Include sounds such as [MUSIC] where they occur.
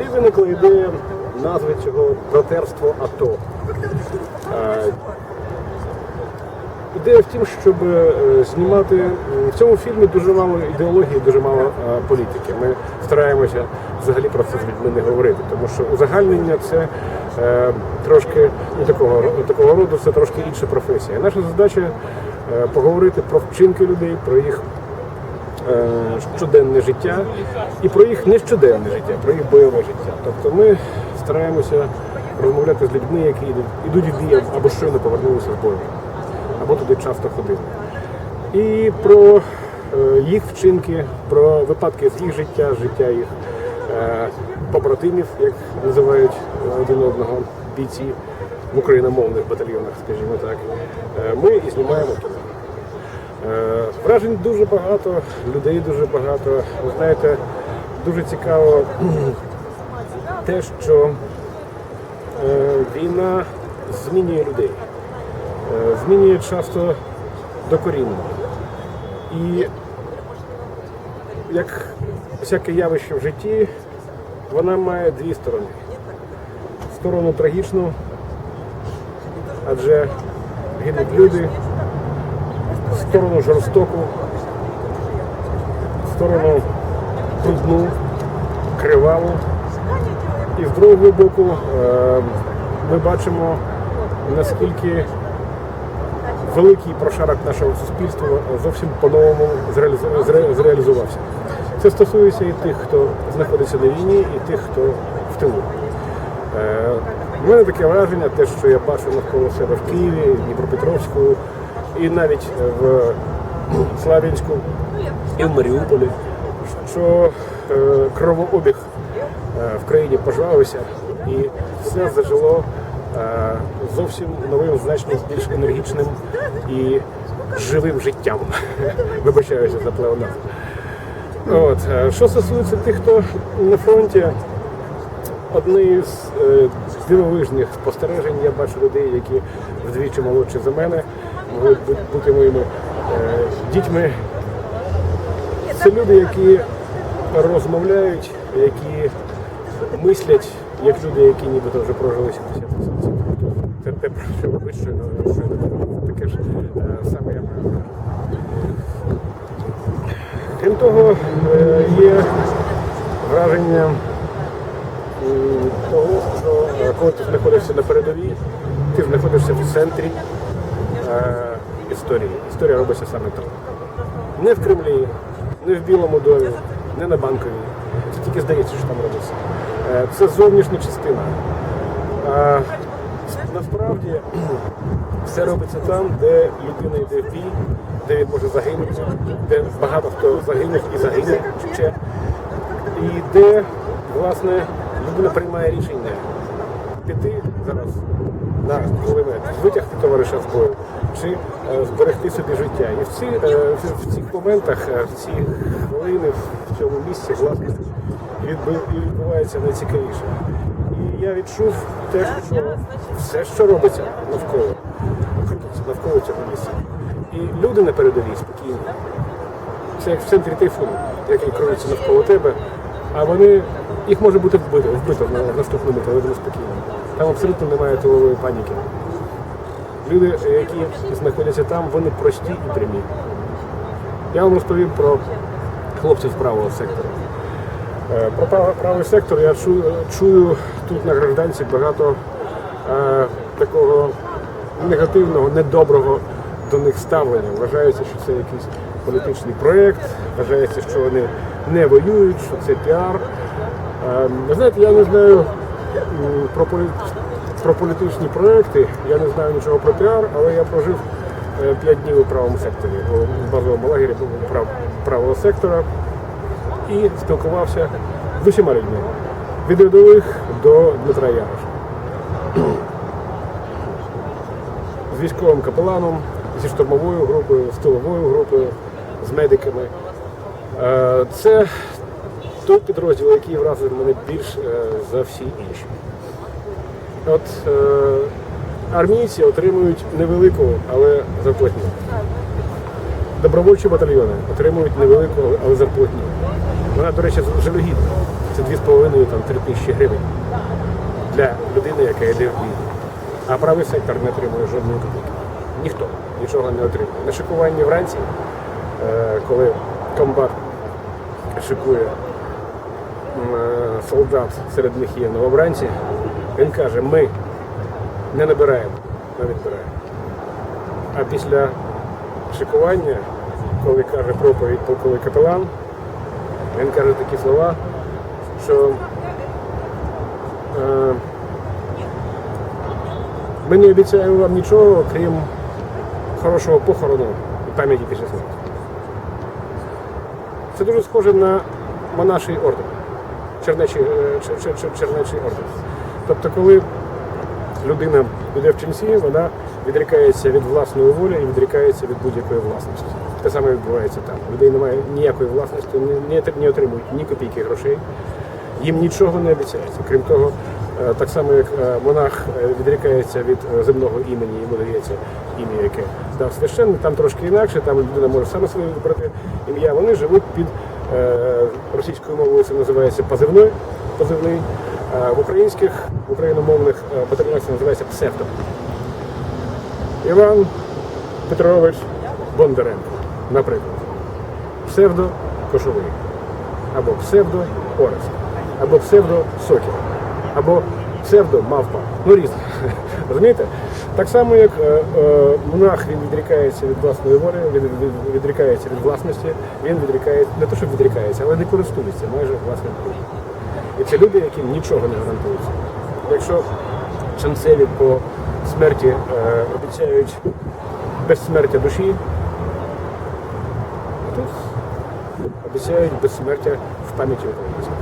І виникла ідея назви цього братерство АТО. Е, Ідея в тім, щоб е, знімати в цьому фільмі дуже мало ідеології, дуже мало е, політики. Ми стараємося взагалі про це з людьми не говорити, тому що узагальнення це трошки ну, такого, такого роду, це трошки інша професія. Наша задача поговорити про вчинки людей, про їх щоденне життя і про їх не щоденне життя, про їх бойове життя. Тобто ми стараємося розмовляти з людьми, які йдуть- в бій або щойно повернулися з бою, або туди часто ходили. І про е, їх вчинки, про випадки з їх життя, життя їх е, побратимів, як називають е, один одного бійці в україномовних батальйонах, скажімо так. Е, Ми і знімаємо. Е, Вражень дуже багато, людей дуже багато. Ви знаєте, дуже цікаво те, що е, війна змінює людей, Е, змінює часто докорінно. І як всяке явище в житті, вона має дві сторони. Сторону трагічну, адже гинуть люди, сторону жорстоку, в сторону трудну, криваву. І з другого боку е, ми бачимо, наскільки великий прошарок нашого суспільства зовсім по-новому зреалізувався. Це стосується і тих, хто знаходиться на війні, і тих, хто в тилу. Е, У мене таке враження, те, що я бачу навколо себе в Києві, Дніпропетровську, і навіть в Славянську, і в Маріуполі, що е, кровообіг е, в країні пожвавився і все зажило е, зовсім новим, значно більш енергічним і живим життям. [LAUGHS] Вибачаюся за плеоназм. От. е, Що стосується тих, хто на фронті, одне е, дивовижних спостережень я бачу людей, які вдвічі молодші за мене, бути моїми е, дітьми. Це люди, які розмовляють, які мислять, як люди, які нібито вже прожили 70 років. Це те, про що ви щойно щойно таке ж е, саме я маю. Крім того, е, є враження того, що коли ти знаходишся на передовій, ти знаходишся в центрі е, історії. Історія робиться саме там. Не в Кремлі, не в Білому домі, не на банковій. Це тільки здається, що там робиться. Е, Це зовнішня частина. А насправді все робиться там, де людина йде в бій, де він може загинути, де багато хто загинув і загине ще. І де, власне, людина приймає рішення піти зараз на кулемет, витягти товариша з бою чи е, зберегти собі життя. І в, ці, е, в, цих моментах, е, в ці хвилини, в цьому місці, власне, і відбувається найцікавіше. І я відчув те, що все, що робиться навколо, крутиться навколо цього місця. І люди на передовій спокійні. Це як в центрі тайфуну, який крується навколо тебе, а вони, їх може бути вбито, вбито на в наступному, вони спокійно. Там абсолютно немає тилової паніки. Люди, які знаходяться там, вони прості і прямі. Я вам розповім про хлопців правого сектору. Е, Про правий сектор я чую, чую тут на гражданці багато е, такого негативного, недоброго до них ставлення. Вважається, що це якийсь політичний проєкт, вважається, що вони не воюють, що це піар. Е, ви знаєте, я не знаю про, про політичні проєкти, я не знаю нічого про піар, але я прожив 5 днів у правому секторі, у базовому лагері прав... правого сектора і спілкувався з усіма людьми. Від рядових до Дмитра Яроша. З військовим капеланом, зі штурмовою групою, з тиловою групою, з медиками. Е, Це той підрозділ, який вразив мене більш е, за всі інші. От е, армійці отримують невелику, але зарплатню. Добровольчі батальйони отримують невелику, але зарплатню. Вона, до речі, жалюгідна. це 2,5-3 тисячі гривень для людини, яка йде в бій. А правий сектор не отримує жодної копійки. Ніхто нічого не отримує. На шикуванні вранці, е, коли комбат шикує е, солдат, серед них є новобранці, він каже, ми не набираємо, ми відбираємо. А після шикування, коли каже проповідь полковий капелан, він каже такі слова, що е, ми не обіцяємо вам нічого, крім хорошого похорону і пам'яті після смерті. Це дуже схоже на монаший орден, чернечий, е, чер- чер- чер- чернечий орден. Тобто, коли людина йде в ченці, вона відрікається від власної волі і відрікається від будь-якої власності. Те саме відбувається там. Людей немає ніякої власності, не, отримують ні копійки грошей, їм нічого не обіцяється. Крім того, так само як е, монах е, відрікається від е, земного імені, йому дається ім'я, яке дав священник, там трошки інакше, там людина може саме собі вибрати ім'я. Вони живуть під е, російською мовою, це називається позивний. А в українських, в україномовних е, батальйонах це називається псевдо. Іван Петрович Бондаренко, наприклад. Псевдо Кошовий, або псевдо Орест, або псевдо Сокіл, або псевдо Мавпа. Ну різне. [LAUGHS] Розумієте? Так само, як е, е, монах він відрікається від власної волі, він відрікається від власності, він відрікається, не те, що відрікається, але не користується майже власним правом. І це люди, яким нічого не гарантується. Якщо ченцеві по смерті е, обіцяють безсмертя душі, тут обіцяють безсмертя в пам'яті українців.